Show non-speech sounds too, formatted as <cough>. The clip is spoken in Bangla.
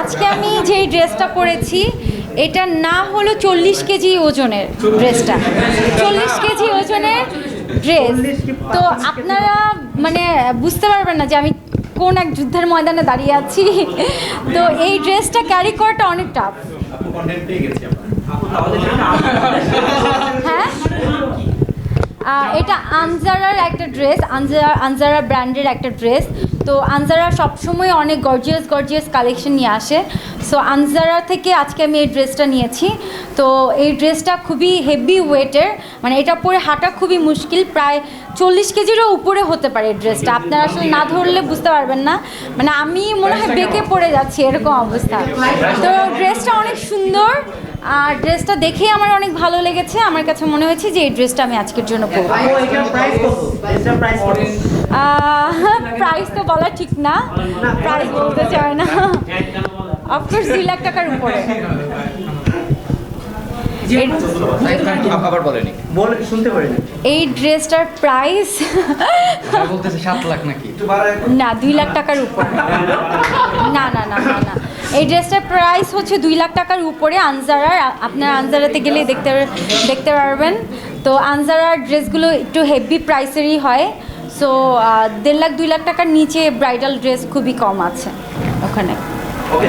আজকে আমি যেই ড্রেসটা পরেছি এটা না হলো চল্লিশ কেজি ওজনের ড্রেসটা। চল্লিশ কেজি ওজনের ড্রেস। তো আপনারা মানে বুঝতে পারবেন না যে আমি কোন এক যুদ্ধের ময়দানে দাঁড়িয়ে আছি। তো এই ড্রেসটা ক্যারি করাটা অনেক টাফ হ্যাঁ? এটা আনজারার একটা ড্রেস আনজারা আনজারা ব্র্যান্ডের একটা ড্রেস তো আনজারা সবসময় অনেক গর্জিয়াস গর্জিয়াস কালেকশন নিয়ে আসে। সো আনজারা থেকে আজকে আমি এই ড্রেসটা নিয়েছি। তো এই ড্রেসটা খুবই হেভি ওয়েটের মানে এটা পরে হাঁটা খুবই মুশকিল। প্রায় চল্লিশ কেজিরও উপরে হতে পারে এই ড্রেসটা আপনারা আসলে না ধরলে বুঝতে পারবেন না। মানে আমি মনে হয় বেঁকে পড়ে যাচ্ছি এরকম অবস্থা। তো ড্রেসটা অনেক সুন্দর। আর ড্রেসটা দেখেই আমার অনেক ভালো লেগেছে। আমার কাছে মনে হয়েছে যে এই ড্রেসটা আমি আজকের জন্য পরবো। প্রাইস তো বলা ঠিক না। প্রাইস বলতে চায় না। অফকোর্স দুই লাখ টাকার উপরে। এর- আবার বলেনি? বল শুনতে পারিনি। এই ড্রেসটার প্রাইস না দুই লাখ টাকার উপরে। <laughs> এই ড্রেসটার প্রাইস হচ্ছে দুই লাখ টাকার উপরে আনজারার আপনার আনজারাতে গেলে দেখতে দেখতে পারবেন। তো আনজারার ড্রেসগুলো একটু হেভি প্রাইসেরই হয়। সো দেড় লাখ দুই লাখ টাকার নিচে ব্রাইডাল ড্রেস খুবই কম আছে ওখানে। ওকে